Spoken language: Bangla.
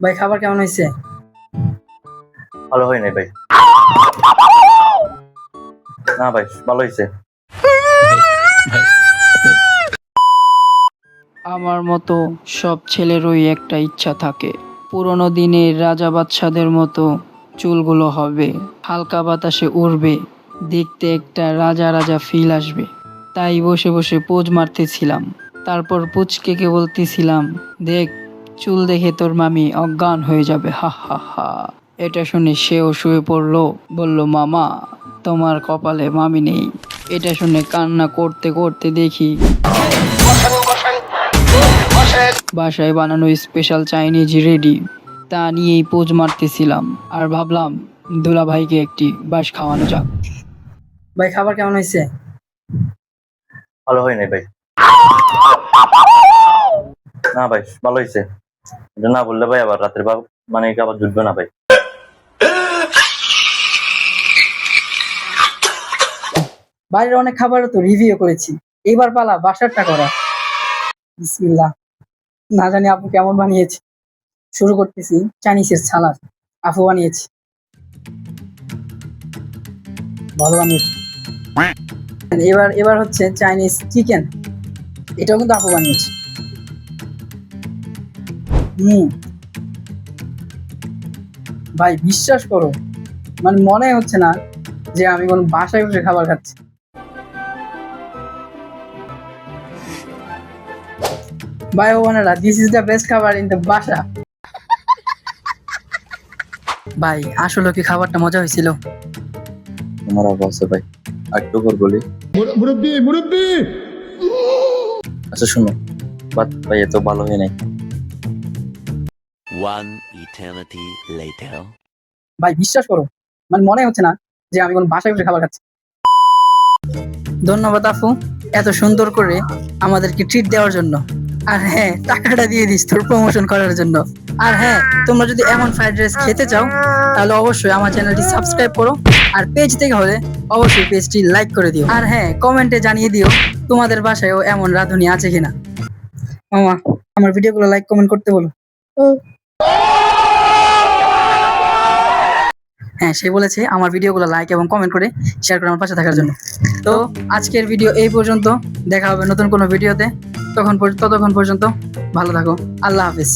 ভাই খাবার কেমন হয়েছে? ভালো হয় নাই ভাই। না ভাই ভালো হয়েছে। আমার মতো সব ছেলেরই একটা ইচ্ছা থাকে। পুরোনো দিনের রাজা বাদশাদের মতো চুলগুলো হবে হালকা বাতাসে উড়বে দেখতে একটা রাজা রাজা ফিল আসবে। তাই বসে বসে পোজ মারতেছিলাম। তারপর পুচকেকে বলতেছিলাম দেখ চুল দেখে তোর মামি অজ্ঞান হয়ে যাবে হা হা হা। এটা শুনে সেও শুয়ে পড়ল বলল মামা তোমার কপালে মামি নেই। এটা শুনে কান্না করতে করতে দেখি বাসায় বানানো স্পেশাল চাইনিজ রেডি। তা নিয়েই পোজ মারতেছিলাম আর ভাবলাম দুলা ভাইকে একটি বাস খাওয়ানো যাক। ভাই খাবার কেমন হয়েছে? ভালো হয় নাই ভাই। না ভাই ভালো হয়েছে। না বললে ভাই আবার রাতের বা মানে আবার জুটবে না ভাই। বাইরের অনেক খাবারও তো রিভিউ করেছি। এইবার পালা, বাসারটা করা। বিসমিল্লাহ। না জানি আপু কেমন বানিয়েছে। শুরু করতেছি, চাইনিজের ছালাদ আপু বানিয়েছে। ভালো বানিয়েছে। এবার এবার হচ্ছে চাইনিজ চিকেন এটাও কিন্তু আপু বানিয়েছে। হুম ভাই বিশ্বাস করো মানে মনে হচ্ছে না যে আমি কোন বাসায় বসে খাবার খাচ্ছি। ভাই ওনারা দিস ইজ দ্য বেস্ট খাবার ইন দ্য বাসা। ভাই আসলে কি খাবারটা মজা হয়েছিল? তোমার আছে ভাই একটু করে বলি। মুরব্বী মুরব্বী! আচ্ছা শুনো বাট ভাই এত ভালো হয় নাই। One eternity later. ভাই বিশ্বাস করো মানে মনে হচ্ছে না যে আমি কোন বাসায় বসে খাবার খাচ্ছি। ধন্যবাদ আপু এত সুন্দর করে আমাদেরকে ট্রিট দেওয়ার জন্য। আর হ্যাঁ টাকাটা দিয়ে দিস তোর প্রমোশন করার জন্য। আর হ্যাঁ তোমরা যদি এমন ফ্রাইড রাইস খেতে চাও তাহলে অবশ্যই আমার চ্যানেলটি সাবস্ক্রাইব করো আর পেজ থেকে হলে অবশ্যই পেজটি লাইক করে দিও। আর হ্যাঁ কমেন্টে জানিয়ে দিও তোমাদের বাসায়ও এমন রাঁধুনি আছে কিনা। মামা আমার ভিডিওগুলো লাইক কমেন্ট করতে বলো। হ্যাঁ সে বলেছে আমার ভিডিওগুলো লাইক এবং কমেন্ট করে শেয়ার করে আমার পাশে থাকার জন্য। তো আজকের ভিডিও এই পর্যন্ত। দেখা হবে নতুন কোনো ভিডিওতে তখন ততক্ষণ পর্যন্ত ভালো থাকো। আল্লাহ হাফিজ।